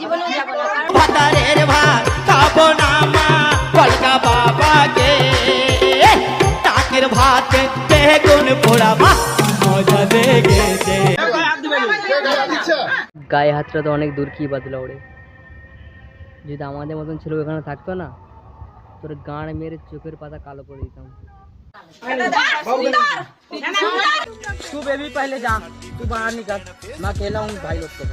জীবনেও যাবো না কারণ ভাতারের ভাত খাবো না মা কলকা বাবাকে টাকের ভাত বেগুন পোড়া মা মজা লেগেছে গায়ে হাতটা তো অনেক দূর কি বাদলা ওড়ে যদি আমাদের মতন ছিল ওখানে থাকতো না তোর গাঁড় মেরে চোখের পাতা কালো করে দিতাম तू बेबी पहले जा तू बाहर निकल मैं अकेला हूँ भाई लोग को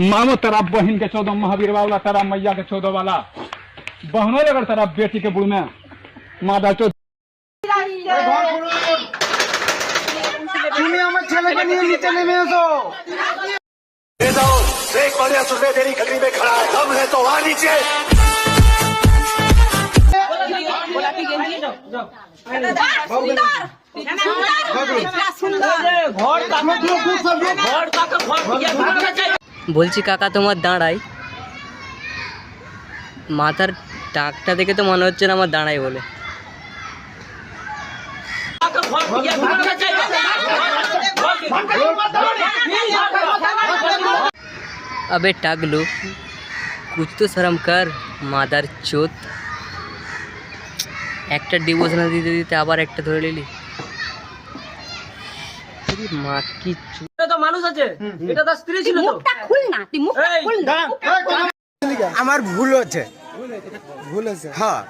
मानो तेरा बहन के चौदह महावीर वाला तेरा मैया के चौदह वाला बहनों अगर तेरा बेटी के बुढ़ में मादा चौदह তুমি আমার ছেলেকে নিয়ে নিচে নেমে এসো एक बढ़िया सुबह तेरी गली में खड़ा है दम है तो आ नीचे বলছি কাকা তোমার দাঁড়াই মাথার টাকটা দেখে তো মনে হচ্ছে না আমার দাঁড়াই বলে अबे टागलू कुछ तो शर्म कर মাদার চোত একটা ডিভোর্স না দিতে দিতে আবার একটা ধরে নিলি। মা কি চু- মুখটা খুল না তুই মুখটা খুল না। আমার ভুল হচ্ছে। ভুল হচ্ছে হ্যাঁ।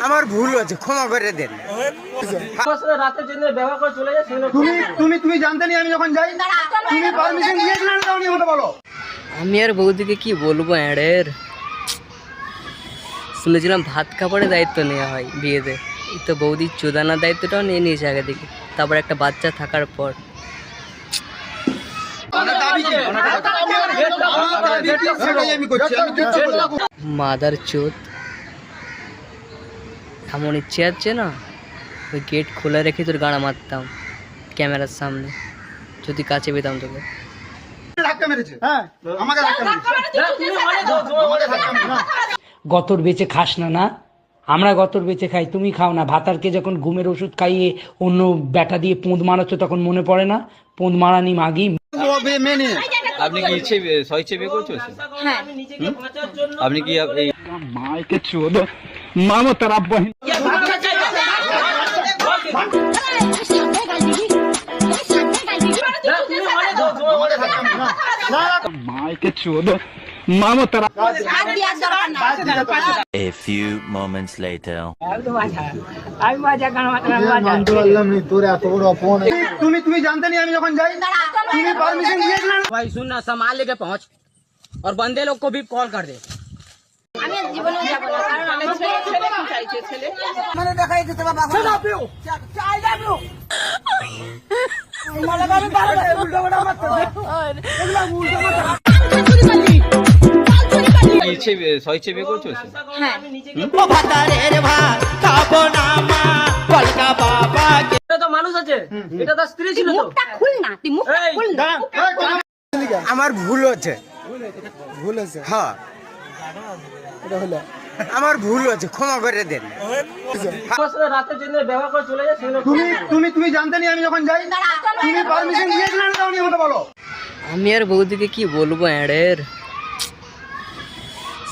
আমার ভুল হচ্ছে ক্ষমা করে দেন। তুমি তুমি তুমি জানতে নি আমি যখন যাই তুমি পারমিশন দিয়েছিলে না দাওনি আমাকে বলো। আমি আর বৌদিকে কি বলব অ্যাডের? শুনেছিলাম ভাত খাবারের দায়িত্ব নেওয়া হয় বিয়েতে। তো বৌদির চোদানার দায়িত্বটাও নিয়ে নিয়েছে আগে থেকে। তারপর একটা বাচ্চা থাকার পর। মাদার চোদ। এমন ইচ্ছে আছে না? ওই গেট খোলা রেখে তোর গাড়া মারতাম ক্যামেরার সামনে। যদি কাছে পেতাম তোকে। আমাকে গতর বেঁচে খাস না না? আমরা গতর বেঁচে খাই তুমি খাও না। ভাতারকে যখন ঘুমের ওষুধ খাইয়ে অন্য ব্যাটা দিয়ে পোঁদ মারাচ্ছ তখন মনে পড়ে না? পোঁদ মারানি মাগি? আপনি কি ইচ্ছে সহিচ্ছে বিয়ে করছেন হ্যাঁ। আপনি কি এই মাইকে চোদ মামা তার আব্বা মাইকে চোদ ধাক্কা মেরেছে माँ के चौदह मानो तेरा হাত দেওয়ার দরকার না A few moments later তুমি তুমি জানতে নি আমি যখন যাই তুমি পারমিশন দিয়েছিলে না भाई सुन ना सामान लेके पहुंच और बंदे लोग को भी कॉल कर दे আমি আর জীবনেও যাবো না কারণ আমার ছেলে ছেলে কি চাইছে ছেলে কি ইচ্ছে স্বইচ্ছে বিয়ে করছ হ্যাঁ। ও ভাতারের ভাত খাব না মা কলকা বাবাকে। মুখটা খুল না তুই মুখটা খুল না। আমার ভুল হচ্ছে। ভুল হচ্ছে হ্যাঁ। আমার ভুল হচ্ছে ক্ষমা করে দেন। তুমি তুমি তুমি জানতে নি আমি যখন যাই তুমি পারমিশন দিয়েছিলে না দাওনি আমাকে বলো। আমি আর বৌদিকে কি বলব অ্যাডের?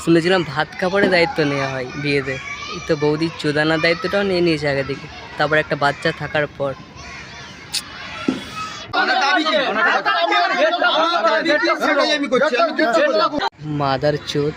শুনেছিলাম ভাত খাবারের দায়িত্ব নেওয়া হয় বিয়েতে তো বৌদির চোদানার দায়িত্বটাও নিয়ে নিয়েছে আগে থেকে তারপর একটা বাচ্চা থাকার পর। মাদার চোদ